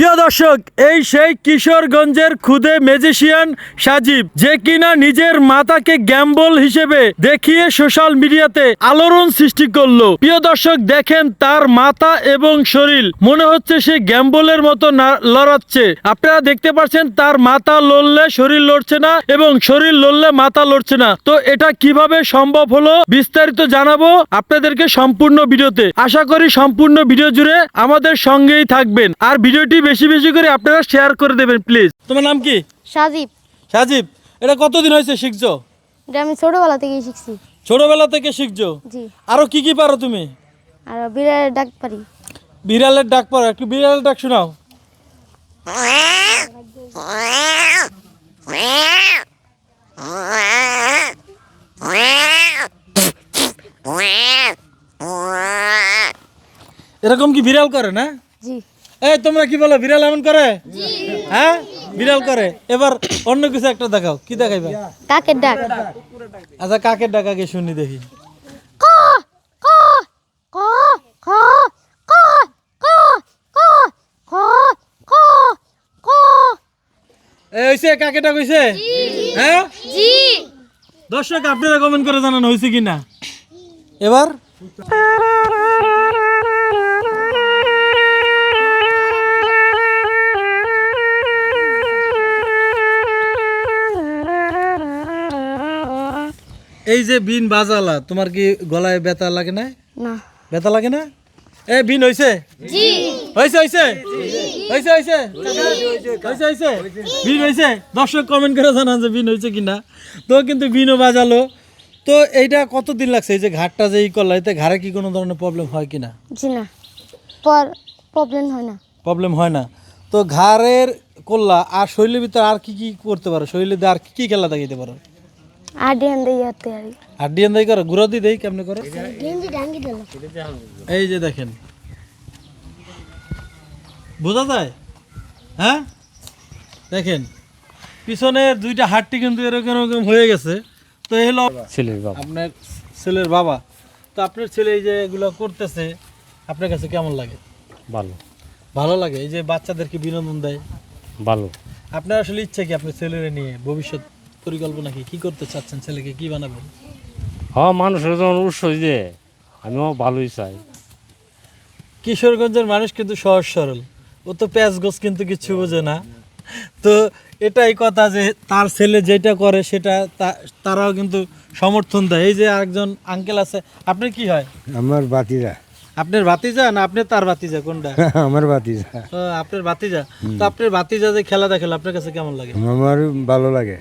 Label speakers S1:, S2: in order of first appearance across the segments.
S1: প্রিয় দর্শক, এই সেই কিশোরগঞ্জের খুদে ম্যাজিশিয়ান সাজিব, যে কিনা নিজের মাতাকে গ্যাম্বল হিসেবে দেখিয়ে সোশ্যাল মিডিয়াতে আলোড়ন সৃষ্টি করল। প্রিয় দর্শক, দেখেন তার মাথা এবং শরীর, মনে হচ্ছে সে গ্যাম্বলের মতো লড়াচ্ছে। আপনারা দেখতে পাচ্ছেন, তার মাথা লড়লে শরীর লড়ছে না এবং শরীর লড়লে মাথা লড়ছে না। তো এটা কীভাবে সম্ভব হলো, বিস্তারিত জানাব আপনাদেরকে সম্পূর্ণ ভিডিওতে। আশা করি সম্পূর্ণ ভিডিও জুড়ে আমাদের সঙ্গেই থাকবেন। আর ভিডিওটি বেশি বেশি করে আপনারা শেয়ার করে দেবেন প্লিজ তোমার নাম কি?
S2: সাজিব।
S1: সাজিব এটা কতদিন হয়েছে শিখছো?
S2: এটা আমি ছোটোবেলা থেকেই শিখছি।
S1: ছোটবেলা থেকে শিখছো?
S2: জি।
S1: আরও কি কি পারো তুমি?
S2: আর বিড়ালের ডাক পারি।
S1: বিড়ালের ডাক পারো একটু বিড়ালের ডাক শোনাও। এরকম কি বিড়াল করে না?
S2: জি।
S1: এই তোমরা কি বলো বিড়াল এমন করে? হ্যাঁ? বিড়াল করে। এবার অন্য কিছু একটা দেখাও। কি দেখাইবা?
S2: কাকের ডাক?
S1: আচ্ছা কাকের ডাক আগে শুনি দেখি। হইছে? কাকে ডাক হইছে? হ্যাঁ?
S2: জি।
S1: দর্শক আপনারা কমেন্ট করে জানান হয়েছে কিনা। এবার? এই যে বিন বাজালা তোমার কি গলায় ব্যথা লাগে না
S2: না।
S1: ব্যথা লাগে না? এ বিন হইছে?
S2: জি।
S1: হয়েছে হয়েছে হয়েছে হয়েছে হয়েছে হয়েছে বিন হয়েছে দর্শক কমেন্ট করে জানান যে বিন কিনা। তো কিন্তু বিনও বাজালো। তো এইটা কতদিন লাগছে? এই যে ঘাটটা যে ই করল এতে ঘাড়ে কি কোনো ধরনের প্রবলেম হয় কিনা?
S2: জি না। পর প্রবলেম হয় না।
S1: প্রবলেম হয় না। তো ঘাড়ের করলা আর শরীরের ভিতরে আর কি কি করতে পারো? শরীরে দিয়ে আর কি কি খেলা দেখাইতে পারো?
S2: আর
S1: করো গুঁড়ো দিয়ে দেই কেমনে করো? এই যে দেখেন। বোঝা যায়? হ্যাঁ? দেখেন পিছনের দুইটা হাটটি কিন্তু এরকম এরকম হয়ে গেছে। তো এই হলো
S3: ছেলের বাবা।
S1: আপনার ছেলের বাবা। তো আপনার ছেলে এই যে এগুলো করতেছে আপনার কাছে কেমন লাগে?
S3: ভালো।
S1: ভালো লাগে? এই যে বাচ্চাদেরকে বিনোদন দেয়।
S3: ভালো।
S1: আপনার আসলে ইচ্ছা কি আপনার ছেলেরে নিয়ে ভবিষ্যৎ পরিকল্পনা কি? কি করতে চাচ্ছেন? ছেলেকে কি বানাবেন?
S3: হ্যাঁ মানুষের যখন উৎস যে আমিও ভালোই চাই।
S1: কিশোরগঞ্জের মানুষ কিন্তু সহজ সরল। ও তো প্যাঁচ গোছ কিন্তু কিছু বোঝে না। তো এটাই কথা যে তার ছেলে যেটা করে সেটা তারাও কিন্তু সমর্থন দেয়। এই যে আরেকজন আঙ্কেল আছে আপনার কি হয়?
S4: আমার বাতিজা
S1: আপনার ভাতিজা না আপনি তার ভাতিজা? কোনটা?
S4: আমার বাতিজা
S1: ও, আপনার ভাতিজা। তো আপনার ভাতিজা যে খেলা দেখেন আপনার কাছে কেমন লাগে?
S4: আমার ভালো লাগে।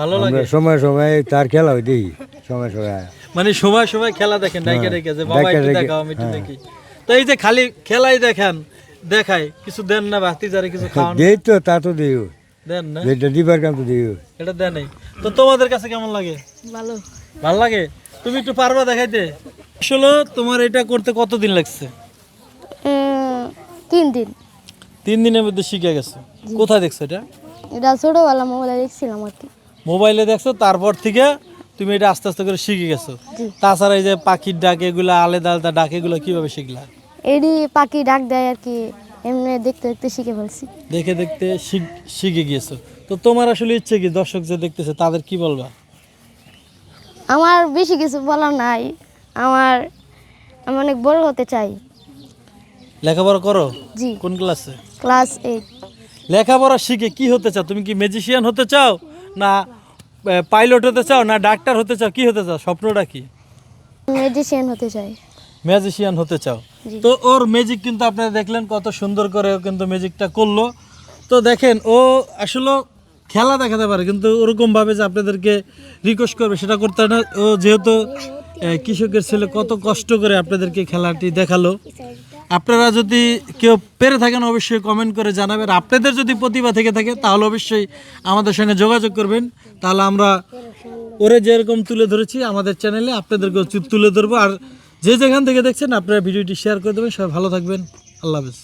S1: ভালো লাগে।
S4: সময় সময় তার খেলা হয় দেখি সময় সময়।
S1: মানে সময় সময় খেলা দেখেন ডাইকে ডাইকে যে বাবা একটু দেখাও আমি একটু দেখি। তো এই যে খালি খেলাই দেখান দেখায় কিছু দেন না কিছু খাওয়ান?
S4: দেই তো তা তো দিও
S1: দেন না?
S4: যেটা দিবার কাম তো দিও
S1: এটা দেয় নাই। তো তোমাদের কাছে কেমন লাগে?
S2: ভালো।
S1: ভালো লাগে? তুমি একটু পারবা দেখাইতে? আসলে তোমার এটা করতে কতদিন লাগছে?
S2: তিন দিন।
S1: তিন দিনের মধ্যে শিখে গেছো। কোথায় দেখছ এটা?
S2: এটা ছোটোবেলা মোবাইলে দেখছিলাম আর কি।
S1: মোবাইলে দেখছ তারপর থেকে তুমি এটা আস্তে আস্তে করে শিখে গেছো। তাছাড়া এই যে পাখির ডাক এগুলো আলাদা আলাদা ডাক এগুলো কীভাবে শিখলা?
S2: এডি পাখি ডাক দেয় আর কি এমনি দেখতে দেখতে শিখে ফেলছি।
S1: দেখে দেখতে শিখ- গিয়েছো। তো তোমার আসলে ইচ্ছে কি দর্শক যে দেখতেছে তাদের কি বলবা?
S2: আমার বেশি কিছু বলার নাই আমার আমি অনেক বড় হতে চাই।
S1: লেখাপড়া করো?
S2: জি।
S1: কোন ক্লাসে?
S2: Class eight.
S1: লেখাপড়া শিখে কি হতে চাও? তুমি কি ম্যাজিশিয়ান হতে চাও? না পাইলট হতে চাও না ডাক্তার হতে চাও কি হতে চাও? স্বপ্নটা কি?
S2: মেজিশিয়ান হতে চাই।
S1: ম্যাজিশিয়ান হতে চাও। তো ওর ম্যাজিক কিন্তু আপনারা দেখলেন কত সুন্দর করে কিন্তু ম্যাজিকটা করল। তো দেখেন ও আসলে খেলা দেখাতে পারে কিন্তু ওরকমভাবে যে আপনাদেরকে রিকোয়েস্ট করবে সেটা করতে না। ও যেহেতু কৃষকের ছেলে কত কষ্ট করে আপনাদেরকে খেলাটি দেখাল। আপনারা যদি কেউ পেরে থাকেন, অবশ্যই কমেন্ট করে জানাবেন। আপনাদের যদি প্রতিভা থেকে থাকে, তাহলে অবশ্যই আমাদের সঙ্গে যোগাযোগ করবেন। তাহলে আমরা ওরে যেরকম তুলে ধরেছি, আমাদের চ্যানেলে আপনাদেরকেও তু- তুলে ধরবো। আর যে যেখান থেকে দেখছেন, আপনারা ভিডিওটি শেয়ার করে দেবেন। সবাই ভালো থাকবেন। আল্লাহ হাফেজ।